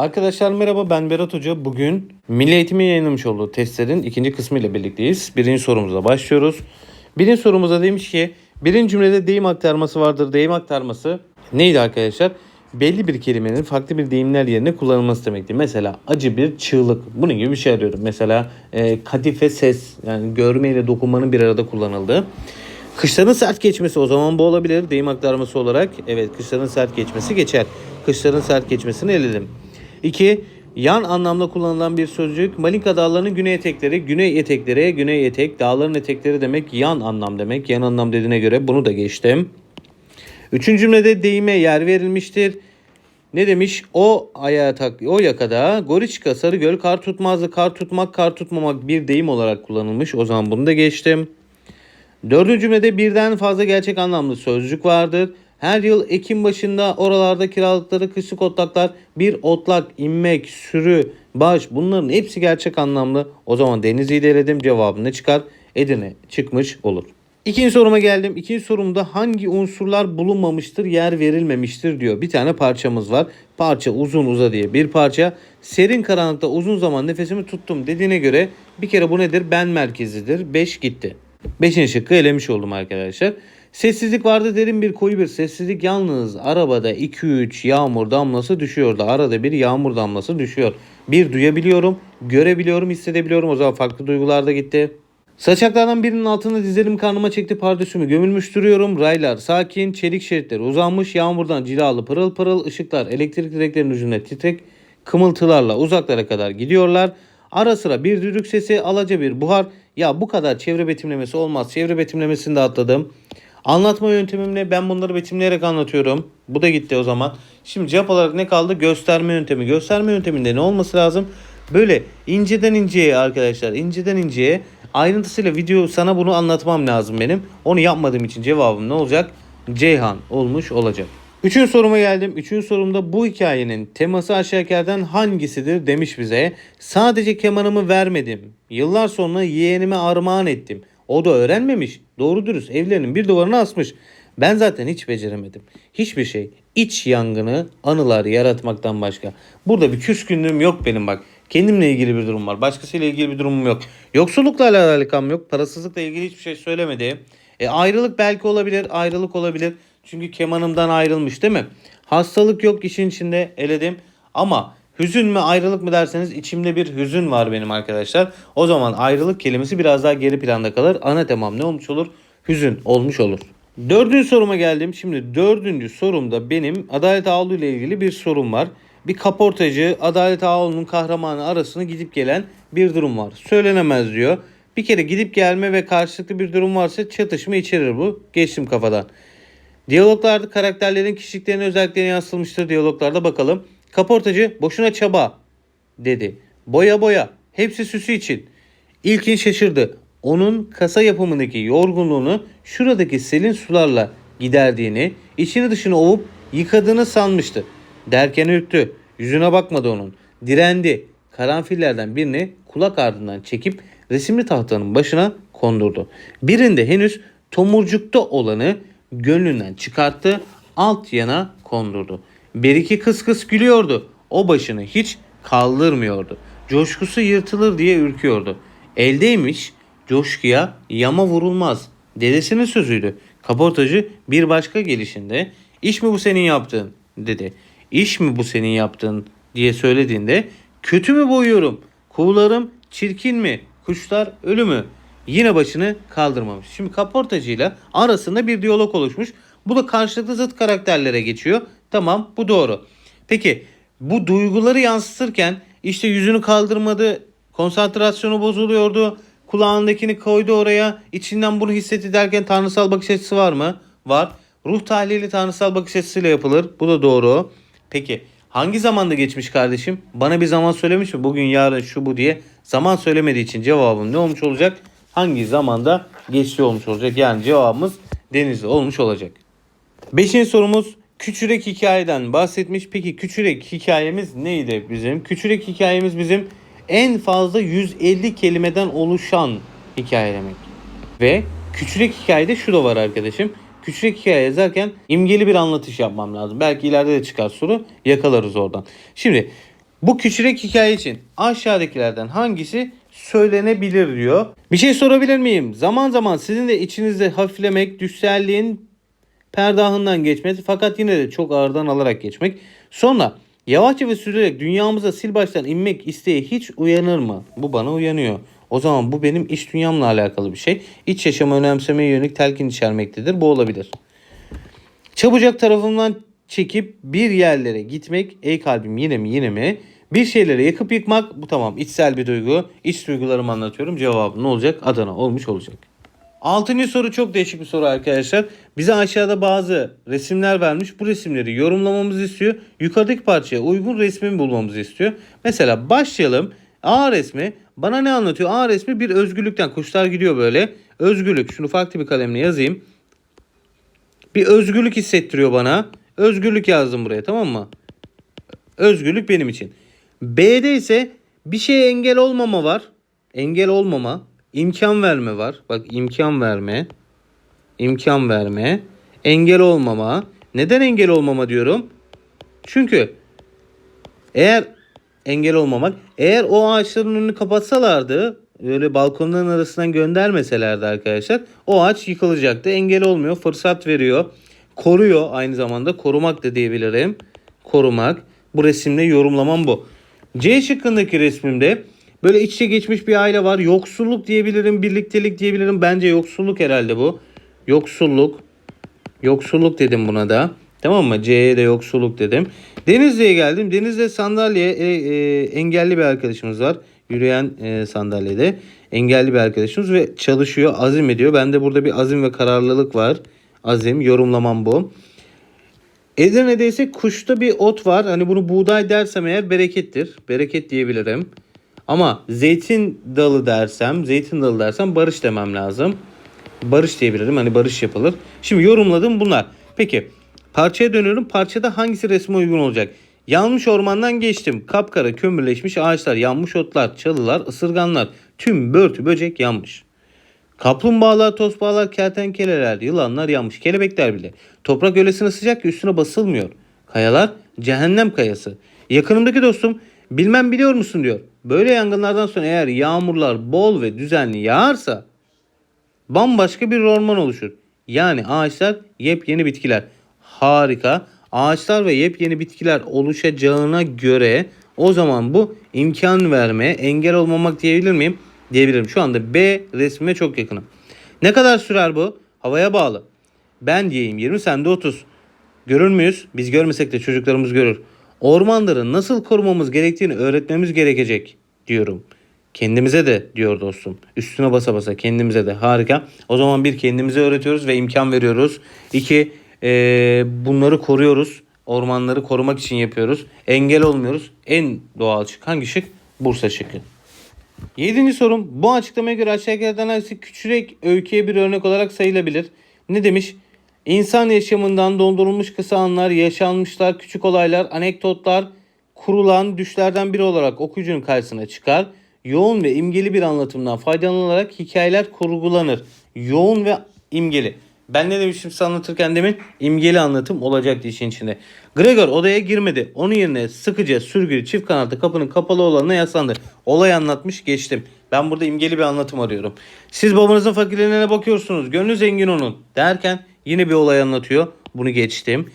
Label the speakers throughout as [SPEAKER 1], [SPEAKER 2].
[SPEAKER 1] Arkadaşlar merhaba ben Berat Hoca. Bugün Milli Eğitim'in yayınlamış olduğu testlerin ikinci kısmı ile birlikteyiz. Birinci sorumuza başlıyoruz. Birinci sorumuza demiş ki birinci cümlede deyim aktarması vardır. Deyim aktarması neydi arkadaşlar? Belli bir kelimenin farklı bir deyimler yerine kullanılması demekti. Mesela acı bir çığlık. Bunun gibi bir şey arıyorum. Mesela e, kadife ses yani görme ile dokunmanın bir arada kullanıldığı. Kışların sert geçmesi o zaman bu olabilir. Deyim aktarması olarak evet kışların sert geçmesi geçer. Kışların sert geçmesini eledim. 2. Yan anlamda kullanılan bir sözcük. Malika dağlarının güney etekleri, güney etekleri, güney etek, dağların etekleri demek yan anlam demek. Yan anlam dediğine göre bunu da geçtim. Üçüncü cümlede deyime yer verilmiştir. Ne demiş? O ayağa tak, o yakada Goriçka, Sarıgöl kar tutmazdı. Kar tutmak, kar tutmamak bir deyim olarak kullanılmış. O zaman bunu da geçtim. Dördüncü cümlede birden fazla gerçek anlamlı sözcük vardır. Her yıl Ekim başında oralarda kiralıkları kışlık otlaklar bir otlak, inmek, sürü, baş bunların hepsi gerçek anlamlı. O zaman Denizli'yi de eledim cevabı ne çıkar? Edirne çıkmış olur. İkinci soruma geldim. İkinci sorumda hangi unsurlar bulunmamıştır, yer verilmemiştir diyor. Bir tane parçamız var. Parça uzun uza diye bir parça. Serin karanlıkta uzun zaman nefesimi tuttum dediğine göre bir kere bu nedir? Ben merkezidir. 5 gitti. Beşinci şıkkı elemiş oldum arkadaşlar. Sessizlik vardı derin bir koyu bir sessizlik yalnız arabada 2-3 yağmur damlası düşüyordu. Arada bir yağmur damlası düşüyor. Bir duyabiliyorum, görebiliyorum, hissedebiliyorum. O zaman farklı duygular da gitti. Saçaklardan birinin altında dizlerim karnıma çekti pardesümü gömülmüş duruyorum. Raylar sakin, çelik şeritleri uzanmış, yağmurdan cilalı pırıl pırıl ışıklar elektrik direklerinin ucunda titrek kımıltılarla uzaklara kadar gidiyorlar. Ara sıra bir düdük sesi, alaca bir buhar. Ya bu kadar çevre betimlemesi olmaz. Çevre betimlemesini de atladım. Anlatma yöntemimle ben bunları betimleyerek anlatıyorum. Bu da gitti o zaman. Şimdi cevap olarak ne kaldı? Gösterme yöntemi. Gösterme yönteminde ne olması lazım? Böyle inceden inceye arkadaşlar. inceden inceye ayrıntısıyla video sana bunu anlatmam lazım benim. Onu yapmadığım için cevabım ne olacak? Ceyhan olmuş olacak. Üçüncü soruma geldim. Üçüncü sorumda bu hikayenin teması aşağıdakilerden hangisidir demiş bize. Sadece kemanımı vermedim. Yıllar sonra yeğenime armağan ettim. O da öğrenmemiş. Doğru dürüst evlerinin bir duvarına asmış. Ben zaten hiç beceremedim. Hiçbir şey. İç yangını anılar yaratmaktan başka. Burada bir küskünlüğüm yok benim bak. Kendimle ilgili bir durum var. Başkasıyla ilgili bir durumum yok. Yoksullukla alakam yok. Parasızlıkla ilgili hiçbir şey söylemedi. E, ayrılık belki olabilir. Ayrılık olabilir. Çünkü kemanımdan ayrılmış değil mi? Hastalık yok işin içinde eledim. Ama hüzün mü ayrılık mı derseniz içimde bir hüzün var benim arkadaşlar. O zaman ayrılık kelimesi biraz daha geri planda kalır. Ana temam ne olmuş olur? Hüzün olmuş olur. Dördüncü soruma geldim. Şimdi dördüncü sorumda benim Adalet Ağoğlu ile ilgili bir sorum var. Bir kaportacı Adalet Ağoğlu'nun kahramanı arasında gidip gelen bir durum var. Söylenemez diyor. Bir kere gidip gelme ve karşılıklı bir durum varsa çatışma içerir bu. Geçtim kafadan. Diyaloglarda karakterlerin kişiliklerine özelliklerine yansıtılmıştır diyaloglarda bakalım. Kaportacı boşuna çaba dedi. Boya boya hepsi süsü için. İlkin şaşırdı. Onun kasa yapımındaki yorgunluğunu şuradaki selin sularla giderdiğini, içini dışını ovup yıkadığını sanmıştı. Derken ürktü. Yüzüne bakmadı onun. Direndi. Karanfillerden birini kulak ardından çekip resimli tahtanın başına kondurdu. Birinde henüz tomurcukta olanı gönlünden çıkarttı, alt yana kondurdu. Bir iki kıs kıs gülüyordu. O başını hiç kaldırmıyordu. Coşkusu yırtılır diye ürküyordu. Eldeymiş, coşkuya yama vurulmaz. Dedesinin sözüydü. Kaportacı bir başka gelişinde iş mi bu senin yaptığın dedi. İş mi bu senin yaptığın diye söylediğinde kötü mü boyuyorum? Kuğularım çirkin mi? Kuşlar ölü mü? Yine başını kaldırmamış. Şimdi kaportacıyla arasında bir diyalog oluşmuş. Bu da karşılıklı zıt karakterlere geçiyor. Tamam bu doğru. Peki bu duyguları yansıtırken işte yüzünü kaldırmadı, konsantrasyonu bozuluyordu, kulağındakini koydu oraya, içinden bunu hissetti derken tanrısal bakış açısı var mı? Var. Ruh tahlili tanrısal bakış açısıyla yapılır. Bu da doğru. Peki hangi zamanda geçmiş kardeşim? Bana bir zaman söylemiş mi? Bugün, yarın, şu bu diye. Zaman söylemediği için cevabım ne olmuş olacak? Hangi zamanda geçti olmuş olacak? Yani cevabımız denizli olmuş olacak. Beşinci sorumuz Küçürek hikayeden bahsetmiş. Peki küçürek hikayemiz neydi bizim? Küçürek hikayemiz bizim en fazla 150 kelimeden oluşan hikaye demek. Ve küçürek hikayede şu da var arkadaşım. Küçürek hikaye yazarken imgeli bir anlatış yapmam lazım. Belki ileride de çıkar soru yakalarız oradan. Şimdi Bu küçük hikaye için aşağıdakilerden hangisi söylenebilir diyor. Bir şey sorabilir miyim? Zaman zaman sizin de içinizde hafiflemek, düşselliğin perdahından geçmesi fakat yine de çok ağırdan alarak geçmek. Sonra yavaşça ve sürerek dünyamıza sil baştan inmek isteği hiç uyanır mı? Bu bana uyanıyor. O zaman bu benim iç dünyamla alakalı bir şey. İç yaşamı önemsemeye yönelik telkin içermektedir. Bu olabilir. Çabucak tarafından çekip bir yerlere gitmek. Ey kalbim yine mi yine mi? Bir şeyleri yakıp yıkmak. Bu tamam içsel bir duygu. İç duygularımı anlatıyorum. Cevabı ne olacak? Adana olmuş olacak. Altıncı soru çok değişik bir soru arkadaşlar. Bize aşağıda bazı resimler vermiş. Bu resimleri yorumlamamızı istiyor. Yukarıdaki parçaya uygun resmini bulmamızı istiyor. Mesela başlayalım. A resmi bana ne anlatıyor? A resmi bir özgürlükten. Kuşlar gidiyor böyle. Özgürlük. Şunu farklı bir kalemle yazayım. Bir özgürlük hissettiriyor bana. Özgürlük yazdım buraya tamam mı? Özgürlük benim için. B'de ise bir şeye engel olmama var. Engel olmama. İmkan verme var. Bak imkan verme. imkan verme. Engel olmama. Neden engel olmama diyorum? Çünkü eğer engel olmamak, eğer o ağaçların önünü kapatsalardı, böyle balkonların arasından göndermeselerdi arkadaşlar, o ağaç yıkılacaktı. Engel olmuyor, fırsat veriyor. Koruyor aynı zamanda. Korumak da diyebilirim. Korumak. Bu resimde yorumlamam bu. C şıkkındaki resmimde böyle iç içe geçmiş bir aile var. Yoksulluk diyebilirim, birliktelik diyebilirim. Bence yoksulluk herhalde bu. Yoksulluk. Yoksulluk dedim buna da. Tamam mı? C'ye de yoksulluk dedim. Denizli'ye geldim. Denizli'de sandalye e, e, engelli bir arkadaşımız var. Yürüyen e, sandalyede engelli bir arkadaşımız ve çalışıyor, azim ediyor. Bende burada bir azim ve kararlılık var. Azim, yorumlamam bu. Edirne'de ise kuşta bir ot var. Hani bunu buğday dersem eğer berekettir. Bereket diyebilirim. Ama zeytin dalı dersem, zeytin dalı dersem barış demem lazım. Barış diyebilirim. Hani barış yapılır. Şimdi yorumladım bunlar. Peki parçaya dönüyorum. Parçada hangisi resme uygun olacak? Yanmış ormandan geçtim. Kapkara kömürleşmiş ağaçlar, yanmış otlar, çalılar, ısırganlar. Tüm börtü böcek yanmış. Kaplumbağalar, tosbağalar, kertenkeleler, yılanlar yanmış. Kelebekler bile. Toprak öylesine sıcak ki üstüne basılmıyor. Kayalar cehennem kayası. Yakınımdaki dostum bilmem biliyor musun diyor. Böyle yangınlardan sonra eğer yağmurlar bol ve düzenli yağarsa bambaşka bir orman oluşur. Yani ağaçlar yepyeni bitkiler. Harika. Ağaçlar ve yepyeni bitkiler oluşacağına göre o zaman bu imkan verme, engel olmamak diyebilir miyim? Diyebilirim. Şu anda B resmime çok yakınım. Ne kadar sürer bu? Havaya bağlı. Ben diyeyim 20 sen de 30. Görür müyüz? Biz görmesek de çocuklarımız görür. Ormanları nasıl korumamız gerektiğini öğretmemiz gerekecek diyorum. Kendimize de diyor dostum. Üstüne basa basa kendimize de harika. O zaman bir kendimize öğretiyoruz ve imkan veriyoruz. İki eee, bunları koruyoruz. Ormanları korumak için yapıyoruz. Engel olmuyoruz. En doğal şık hangi şık? Bursa şıkkı. Yedinci sorum. Bu açıklamaya göre aşağıdakilerden hangisi küçük öyküye bir örnek olarak sayılabilir? Ne demiş? İnsan yaşamından dondurulmuş kısa anlar, yaşanmışlar, küçük olaylar, anekdotlar, kurulan düşlerden biri olarak okuyucunun karşısına çıkar. Yoğun ve imgeli bir anlatımdan faydalanılarak hikayeler kurgulanır. Yoğun ve imgeli. Ben ne demiştim size anlatırken demin? İmgeli anlatım olacaktı işin içinde. Gregor odaya girmedi. Onun yerine sıkıca sürgülü çift kanatlı kapının kapalı olanına yaslandı. Olay anlatmış geçtim. Ben burada imgeli bir anlatım arıyorum. Siz babanızın fakirliğine bakıyorsunuz. Gönlü zengin onun. Derken yine bir olay anlatıyor. Bunu geçtim.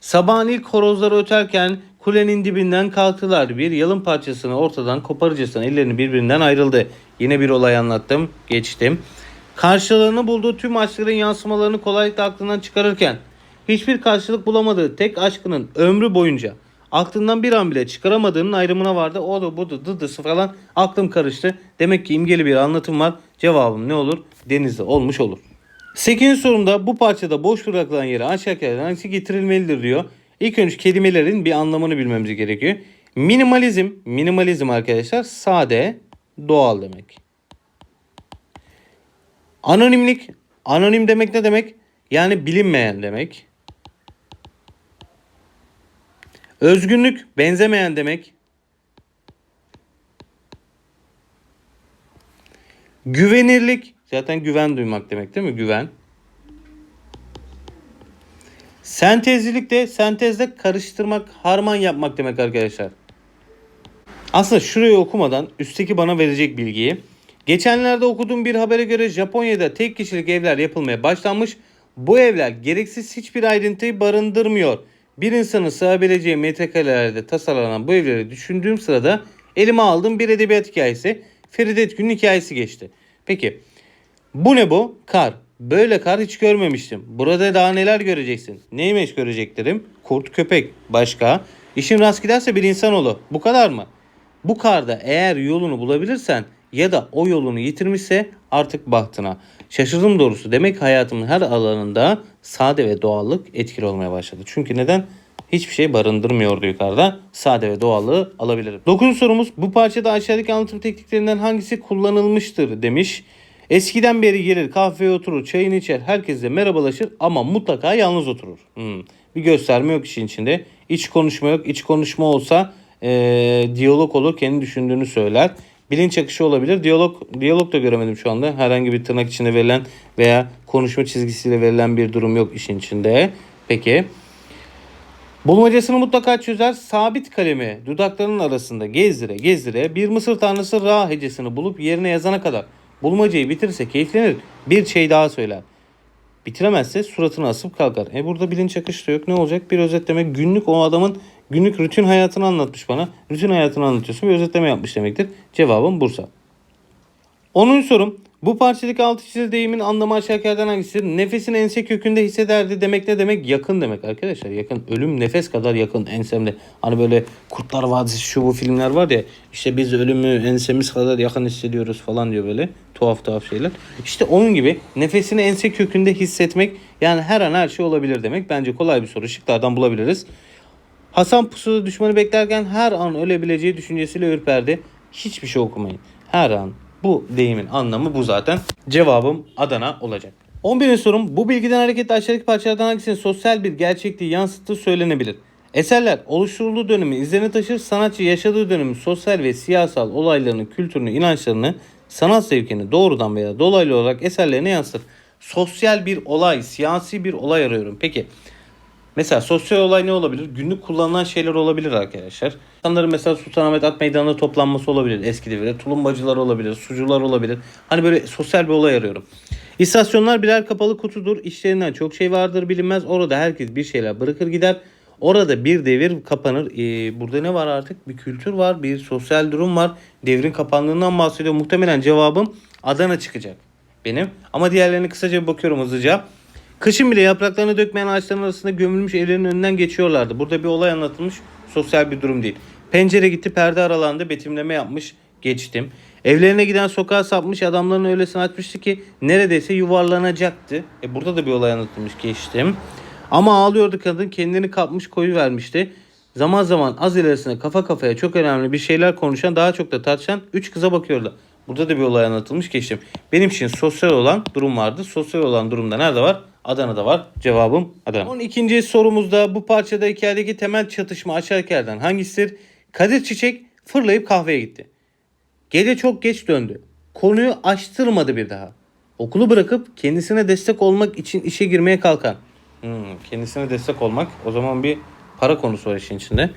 [SPEAKER 1] Sabahın ilk horozları öterken kulenin dibinden kalktılar. Bir yalın parçasını ortadan koparıcısına ellerini birbirinden ayrıldı. Yine bir olay anlattım. Geçtim. Karşılığını bulduğu tüm aşkların yansımalarını kolaylıkla aklından çıkarırken hiçbir karşılık bulamadığı tek aşkının ömrü boyunca aklından bir an bile çıkaramadığının ayrımına vardı. O da bu da dıdısı falan aklım karıştı. Demek ki imgeli bir anlatım var. Cevabım ne olur? Denizde olmuş olur. 8. sorumda bu parçada boş bırakılan yere aşağıdakilerden hangisi getirilmelidir diyor. İlk önce kelimelerin bir anlamını bilmemiz gerekiyor. Minimalizm, minimalizm arkadaşlar sade, doğal demek. Anonimlik, anonim demek ne demek? Yani bilinmeyen demek. Özgünlük, benzemeyen demek. Güvenirlik, zaten güven duymak demek değil mi? Güven. Sentezlilik de sentezde karıştırmak, harman yapmak demek arkadaşlar. Aslında şurayı okumadan üstteki bana verecek bilgiyi. Geçenlerde okuduğum bir habere göre Japonya'da tek kişilik evler yapılmaya başlanmış. Bu evler gereksiz hiçbir ayrıntıyı barındırmıyor. Bir insanın sığabileceği metrekarelerde tasarlanan bu evleri düşündüğüm sırada elime aldığım bir edebiyat hikayesi Feride Etgün'ün hikayesi geçti. Peki bu ne bu? Kar. Böyle kar hiç görmemiştim. Burada daha neler göreceksin? Neymiş göreceklerim? Kurt, köpek. Başka? İşin rast giderse bir insanoğlu. Bu kadar mı? Bu karda eğer yolunu bulabilirsen ya da o yolunu yitirmişse artık bahtına. Şaşırdım doğrusu. Demek hayatımın her alanında sade ve doğallık etkili olmaya başladı. Çünkü neden? Hiçbir şey barındırmıyordu yukarıda. Sade ve doğallığı alabilirim. Dokuzuncu sorumuz bu parçada aşağıdaki anlatım tekniklerinden hangisi kullanılmıştır demiş. Eskiden beri gelir kahveye oturur çayını içer herkesle merhabalaşır ama mutlaka yalnız oturur. Hmm. Bir gösterme yok işin içinde. İç konuşma yok. İç konuşma olsa eee, diyalog olur kendi düşündüğünü söyler. Bilinç akışı olabilir. Diyalog diyalog da göremedim şu anda. Herhangi bir tırnak içinde verilen veya konuşma çizgisiyle verilen bir durum yok işin içinde. Peki. Bulmacasını mutlaka çözer. Sabit kalemi dudaklarının arasında gezdire gezdire bir Mısır tanrısı Ra hecesini bulup yerine yazana kadar bulmacayı bitirirse keyiflenir. Bir şey daha söyler. Bitiremezse suratını asıp kalkar. E burada bilinç akışı da yok. Ne olacak? Bir özetleme günlük o adamın günlük rutin hayatını anlatmış bana. Rutin hayatını anlatıyorsun bir özetleme yapmış demektir. Cevabım Bursa. 10. sorum. Bu parçadaki altı çizili deyimin anlamı aşağıdakilerden hangisidir? Nefesini ense kökünde hissederdi demek ne demek? Yakın demek arkadaşlar. Yakın. Ölüm nefes kadar yakın ensemde. Hani böyle Kurtlar Vadisi şu bu filmler var ya. işte biz ölümü ensemiz kadar yakın hissediyoruz falan diyor böyle. Tuhaf tuhaf şeyler. İşte onun gibi nefesini ense kökünde hissetmek yani her an her şey olabilir demek. Bence kolay bir soru. Şıklardan bulabiliriz. Hasan pusuda düşmanı beklerken her an ölebileceği düşüncesiyle ürperdi. Hiçbir şey okumayın. Her an. Bu deyimin anlamı bu zaten. Cevabım Adana olacak. 11. sorum bu bilgiden hareketle aşağıdaki parçalardan hangisinin sosyal bir gerçekliği yansıttığı söylenebilir? Eserler oluşturulduğu dönemi izlerini taşır, sanatçı yaşadığı dönemin sosyal ve siyasal olaylarını, kültürünü, inançlarını, sanat zevkini doğrudan veya dolaylı olarak eserlerine yansıtır. Sosyal bir olay, siyasi bir olay arıyorum. Peki Mesela sosyal olay ne olabilir? Günlük kullanılan şeyler olabilir arkadaşlar. İnsanların mesela Sultanahmet Ak Meydanı'nda toplanması olabilir eski devirde. Tulumbacılar olabilir, sucular olabilir. Hani böyle sosyal bir olay arıyorum. İstasyonlar birer kapalı kutudur. İşlerinden çok şey vardır bilinmez. Orada herkes bir şeyler bırakır gider. Orada bir devir kapanır. Ee, burada ne var artık? Bir kültür var, bir sosyal durum var. Devrin kapandığından bahsediyor. Muhtemelen cevabım Adana çıkacak benim. Ama diğerlerine kısaca bakıyorum hızlıca. Kışın bile yapraklarını dökmeyen ağaçların arasında gömülmüş evlerin önünden geçiyorlardı. Burada bir olay anlatılmış. Sosyal bir durum değil. Pencere gitti perde aralandı betimleme yapmış geçtim. Evlerine giden sokağa sapmış adamların öylesine açmıştı ki neredeyse yuvarlanacaktı. E burada da bir olay anlatılmış geçtim. Ama ağlıyordu kadın kendini kapmış koyu vermişti. Zaman zaman az ilerisine kafa kafaya çok önemli bir şeyler konuşan daha çok da tartışan 3 kıza bakıyordu. Burada da bir olay anlatılmış geçtim. Benim için sosyal olan durum vardı. Sosyal olan durumda nerede var? Adana'da var. Cevabım Adana. 12. sorumuzda bu parçada hikayedeki temel çatışma aşağıdakilerden hangisidir? Kadir Çiçek fırlayıp kahveye gitti. Gece çok geç döndü. Konuyu açtırmadı bir daha. Okulu bırakıp kendisine destek olmak için işe girmeye kalkan. Hmm, kendisine destek olmak o zaman bir para konusu var işin içinde.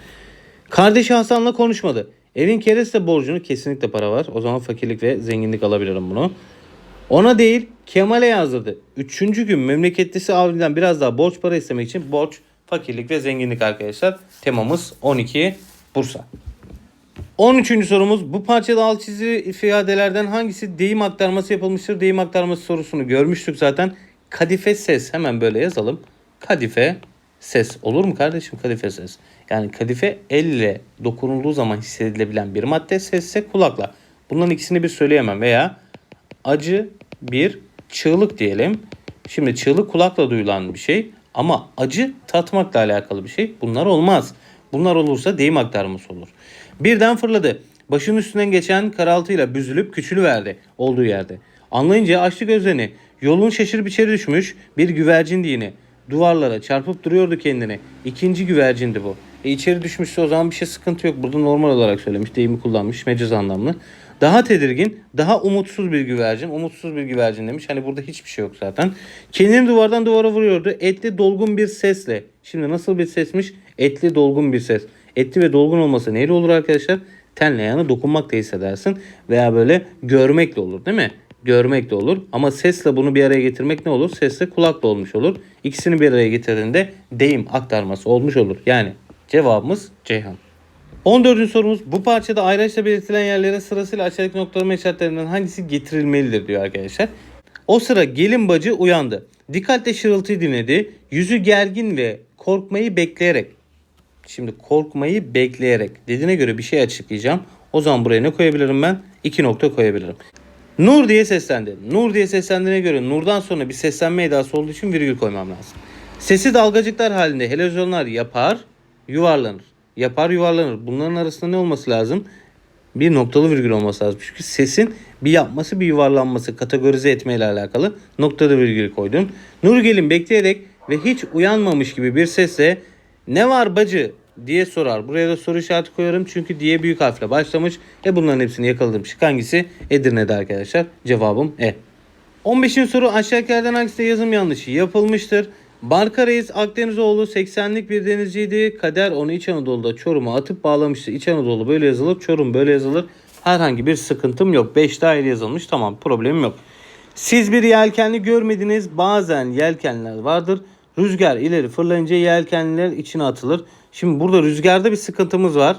[SPEAKER 1] Kardeşi Hasan'la konuşmadı. Evin kereste borcunu kesinlikle para var. O zaman fakirlik ve zenginlik alabilirim bunu. Ona değil Kemal'e yazdırdı. Üçüncü gün memleketlisi Avni'den biraz daha borç para istemek için borç, fakirlik ve zenginlik arkadaşlar. Temamız 12 Bursa. 13. sorumuz bu parçada alt çizili ifadelerden hangisi deyim aktarması yapılmıştır? Deyim aktarması sorusunu görmüştük zaten. Kadife ses hemen böyle yazalım. Kadife ses olur mu kardeşim kadife ses? Yani kadife elle dokunulduğu zaman hissedilebilen bir madde sesse kulakla. Bunların ikisini bir söyleyemem veya acı bir çığlık diyelim. Şimdi çığlık kulakla duyulan bir şey ama acı tatmakla alakalı bir şey. Bunlar olmaz. Bunlar olursa deyim aktarması olur. Birden fırladı. Başının üstünden geçen karaltıyla büzülüp küçülüverdi olduğu yerde. Anlayınca açtı gözlerini. Yolun şaşırıp içeri düşmüş bir güvercin yine. Duvarlara çarpıp duruyordu kendini. İkinci güvercindi bu. E içeri düşmüşse o zaman bir şey sıkıntı yok. Burada normal olarak söylemiş. Deyimi kullanmış. Mecaz anlamlı. Daha tedirgin, daha umutsuz bir güvercin. Umutsuz bir güvercin demiş. Hani burada hiçbir şey yok zaten. Kendini duvardan duvara vuruyordu. Etli dolgun bir sesle. Şimdi nasıl bir sesmiş? Etli dolgun bir ses. Etli ve dolgun olması neyle olur arkadaşlar? Tenle ayağını dokunmak da hissedersin. Veya böyle görmek de olur değil mi? Görmek de olur. Ama sesle bunu bir araya getirmek ne olur? Sesle kulak da olmuş olur. İkisini bir araya getirdiğinde deyim aktarması olmuş olur. Yani cevabımız Ceyhan. 14. sorumuz bu parçada ayraçla belirtilen yerlere sırasıyla aşağıdaki noktalama işaretlerinden hangisi getirilmelidir diyor arkadaşlar. O sıra gelin bacı uyandı. Dikkatle şırıltıyı dinledi. Yüzü gergin ve korkmayı bekleyerek. Şimdi korkmayı bekleyerek dediğine göre bir şey açıklayacağım. O zaman buraya ne koyabilirim ben? İki nokta koyabilirim. Nur diye seslendi. Nur diye seslendiğine göre Nur'dan sonra bir seslenme edası olduğu için virgül koymam lazım. Sesi dalgacıklar halinde helezonlar yapar, yuvarlanır. Yapar, yuvarlanır. Bunların arasında ne olması lazım? Bir noktalı virgül olması lazım. Çünkü sesin bir yapması, bir yuvarlanması, kategorize etmeyle alakalı noktalı virgül koydum. Nurgel'in bekleyerek ve hiç uyanmamış gibi bir sesle ne var bacı diye sorar. Buraya da soru işareti koyuyorum çünkü diye büyük harfle başlamış. E bunların hepsini yakaladım. Şık hangisi? Edirne'de arkadaşlar. Cevabım E. 15. soru aşağıdakilerden hangisinde yazım yanlışı yapılmıştır? Barka Reis Akdenizoğlu 80'lik bir denizciydi. Kader onu İç Anadolu'da Çorum'a atıp bağlamıştı. İç Anadolu böyle yazılır, Çorum böyle yazılır. Herhangi bir sıkıntım yok. 5 daire yazılmış. Tamam problemim yok. Siz bir yelkenli görmediniz. Bazen yelkenler vardır. Rüzgar ileri fırlayınca yelkenliler içine atılır. Şimdi burada rüzgarda bir sıkıntımız var.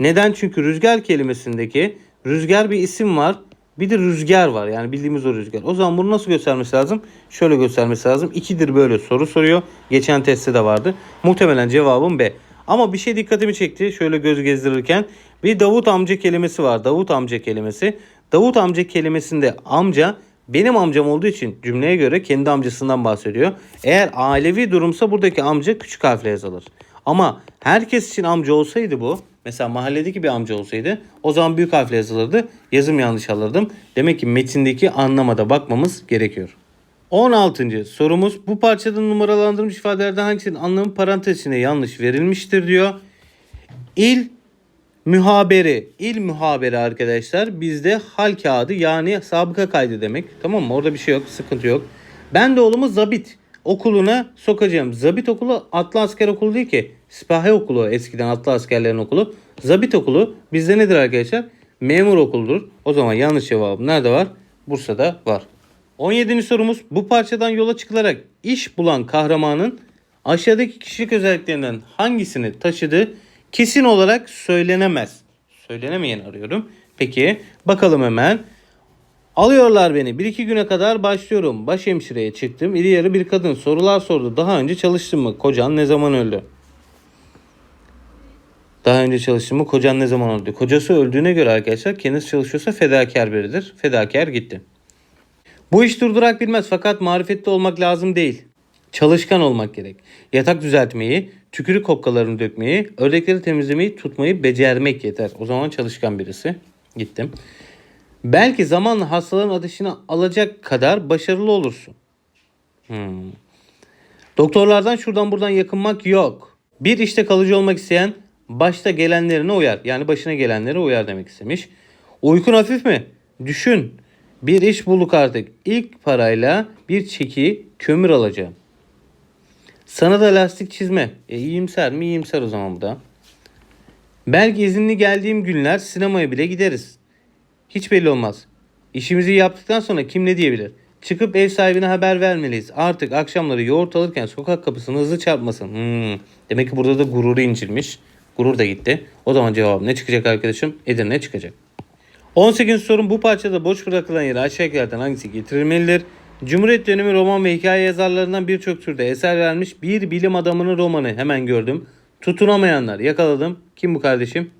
[SPEAKER 1] Neden? Çünkü rüzgar kelimesindeki rüzgar bir isim var. Bir de rüzgar var. Yani bildiğimiz o rüzgar. O zaman bunu nasıl göstermesi lazım? Şöyle göstermesi lazım. İkidir böyle soru soruyor. Geçen testte de vardı. Muhtemelen cevabım B. Ama bir şey dikkatimi çekti. Şöyle göz gezdirirken bir Davut amca kelimesi var. Davut amca kelimesi. Davut amca kelimesinde amca benim amcam olduğu için cümleye göre kendi amcasından bahsediyor. Eğer ailevi durumsa buradaki amca küçük harfle yazılır. Ama herkes için amca olsaydı bu mesela mahalledeki bir amca olsaydı o zaman büyük harfle yazılırdı. Yazım yanlış alırdım. Demek ki metindeki anlamada bakmamız gerekiyor. 16. sorumuz bu parçada numaralandırılmış ifadelerden hangisinin anlamı parantez içinde yanlış verilmiştir diyor. İl Mühabere, il mühabere arkadaşlar bizde hal kağıdı yani sabıka kaydı demek. Tamam mı? Orada bir şey yok, sıkıntı yok. Ben de oğlumu zabit okuluna sokacağım. Zabit okulu atlı asker okulu değil ki. Sipahi okulu eskiden atlı askerlerin okulu. Zabit okulu bizde nedir arkadaşlar? Memur okuludur. O zaman yanlış cevabım nerede var? Bursa'da var. 17. sorumuz bu parçadan yola çıkılarak iş bulan kahramanın aşağıdaki kişilik özelliklerinden hangisini taşıdığı kesin olarak söylenemez. Söylenemeyen arıyorum. Peki bakalım hemen. Alıyorlar beni. Bir iki güne kadar başlıyorum. Başhemşireye çıktım. İri yarı bir kadın sorular sordu. Daha önce çalıştın mı? Kocan ne zaman öldü? Daha önce çalıştın mı? Kocan ne zaman öldü? Kocası öldüğüne göre arkadaşlar kendisi çalışıyorsa fedakar biridir. Fedakar gitti. Bu iş durdurak bilmez fakat marifetli olmak lazım değil. Çalışkan olmak gerek. Yatak düzeltmeyi, tükürük kokkalarını dökmeyi, ördekleri temizlemeyi, tutmayı becermek yeter. O zaman çalışkan birisi. Gittim. Belki zamanla hastaların ateşini alacak kadar başarılı olursun. Hmm. Doktorlardan şuradan buradan yakınmak yok. Bir işte kalıcı olmak isteyen başta gelenlerine uyar. Yani başına gelenlere uyar demek istemiş. Uykun hafif mi? Düşün. Bir iş bulduk artık. İlk parayla bir çeki kömür alacağım. Sana da lastik çizme. E, iyimser mi? İyimser o zaman bu da. Belki izinli geldiğim günler sinemaya bile gideriz. Hiç belli olmaz. İşimizi yaptıktan sonra kim ne diyebilir? Çıkıp ev sahibine haber vermeliyiz. Artık akşamları yoğurt alırken sokak kapısını hızlı çarpmasın. Hmm. Demek ki burada da gururu incilmiş. Gurur da gitti. O zaman cevabım ne çıkacak arkadaşım? Edirne çıkacak. 18. sorun bu parçada boş bırakılan yere aşağıdakilerden hangisi getirilmelidir? Cumhuriyet dönemi roman ve hikaye yazarlarından birçok türde eser vermiş bir bilim adamının romanı hemen gördüm. Tutunamayanlar yakaladım. Kim bu kardeşim?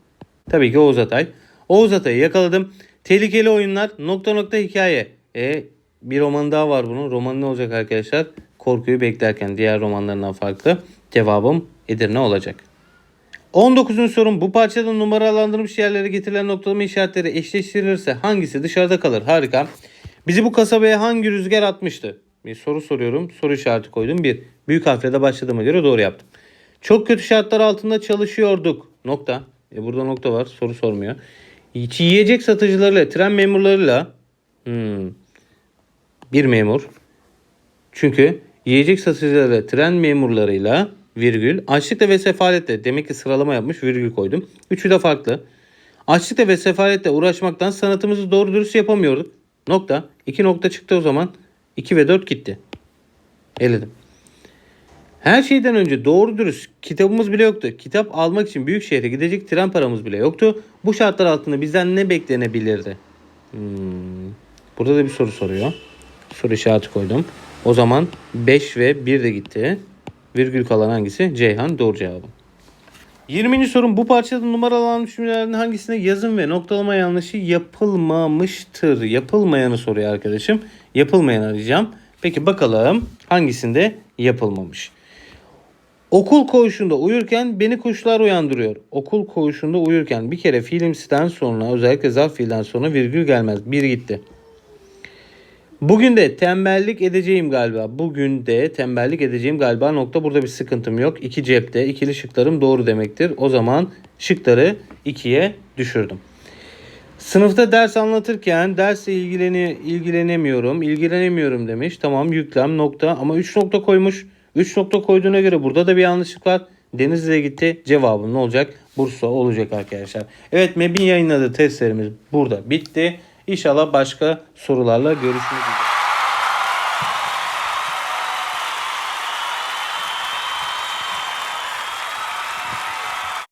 [SPEAKER 1] Tabii ki Oğuz Atay. Oğuz Atay'ı yakaladım. Tehlikeli oyunlar nokta nokta hikaye. E bir roman daha var bunun. Roman ne olacak arkadaşlar? Korkuyu beklerken diğer romanlarından farklı. Cevabım Edirne olacak. 19. sorun bu parçada numaralandırılmış yerlere getirilen noktalama işaretleri eşleştirilirse hangisi dışarıda kalır? Harika. Bizi bu kasabaya hangi rüzgar atmıştı? Bir soru soruyorum. Soru işareti koydum. Bir. Büyük harfle de başladığıma göre doğru yaptım. Çok kötü şartlar altında çalışıyorduk. Nokta. E burada nokta var. Soru sormuyor. Hiç Yiyecek satıcılarıyla, tren memurlarıyla hmm, bir memur. Çünkü yiyecek satıcılarıyla, tren memurlarıyla virgül. Açlıkta ve sefalette demek ki sıralama yapmış virgül koydum. Üçü de farklı. Açlıkta ve sefaletle uğraşmaktan sanatımızı doğru dürüst yapamıyorduk. Nokta. İki nokta çıktı o zaman. 2 ve 4 gitti. Eledim. Her şeyden önce doğru dürüst kitabımız bile yoktu. Kitap almak için büyük şehre gidecek tren paramız bile yoktu. Bu şartlar altında bizden ne beklenebilirdi? Hmm. Burada da bir soru soruyor. Soru işareti koydum. O zaman 5 ve 1 de gitti. Virgül kalan hangisi? Ceyhan doğru cevabı. 20. sorun bu parçada numaralanmış cümlelerin hangisinde yazım ve noktalama yanlışı yapılmamıştır? Yapılmayanı soruyor arkadaşım. Yapılmayanı arayacağım. Peki bakalım hangisinde yapılmamış? Okul koğuşunda uyurken beni kuşlar uyandırıyor. Okul koğuşunda uyurken bir kere fiilimsiden sonra özellikle zarf fiilden sonra virgül gelmez. Bir gitti. Bugün de tembellik edeceğim galiba. Bugün de tembellik edeceğim galiba. Nokta burada bir sıkıntım yok. İki cepte. ikili şıklarım doğru demektir. O zaman şıkları ikiye düşürdüm. Sınıfta ders anlatırken dersle ilgileni, ilgilenemiyorum. ilgilenemiyorum demiş. Tamam yüklem nokta ama 3 nokta koymuş. 3 nokta koyduğuna göre burada da bir yanlışlık var. Denizli'ye gitti. Cevabım ne olacak? Bursa olacak arkadaşlar. Evet MEB'in yayınladığı testlerimiz burada bitti. İnşallah başka sorularla görüşmek üzere.